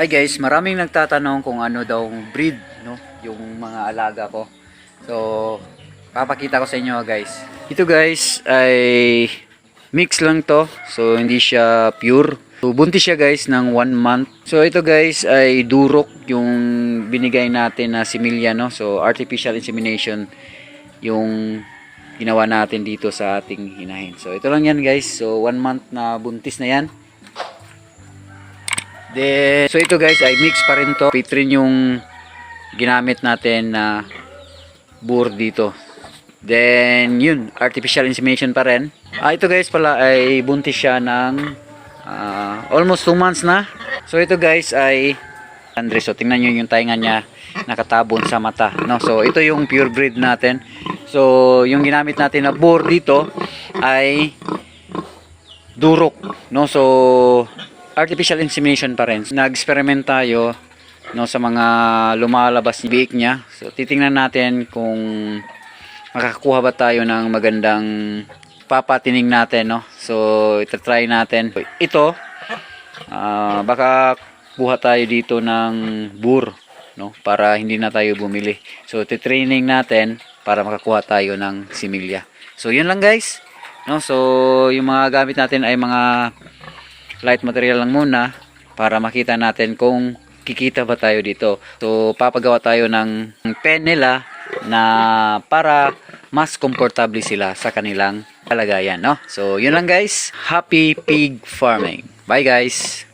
Ay guys, maraming nagtatanong kung ano daw breed, no? Yung mga alaga ko. So, papakita ko sa inyo guys. Ito guys ay mix lang to. So, hindi siya pure. So, buntis siya guys ng 1 month. So, ito guys ay durok yung binigay natin na similya, no? So, artificial insemination yung ginawa natin dito sa ating hinahin. So, ito lang yan guys. So, 1 month na buntis na yan. Then, so ito guys ay mix pa rin to. Pitrin yung ginamit natin na bur dito. Then, yun, artificial insemination pa rin. Ah, ito guys pala ay buntis siya ng ah, almost 2 months na. So ito guys ay Andre, so tingnan nyo yung tainga niya nakatabon sa mata. No? So ito yung pure breed natin. So yung ginamit natin na bur dito ay durok. No? So artificial insemination pa rin. Nag-experiment tayo no sa mga lumalabas ni biik niya. So titingnan natin kung makakakuha ba tayo ng magandang papatining natin no. So ita-try natin. Ito ah, baka kuha tayo dito ng bur no para hindi na tayo bumili. So titraining natin para makakuha tayo ng similya. So yun lang guys. No, so yung mga gamit natin ay mga light material lang muna para makita natin kung kikita ba tayo dito. So, papagawa tayo ng pen nila na para mas komportable sila sa kanilang kalagayan, no? So, yun lang guys. Happy pig farming. Bye guys!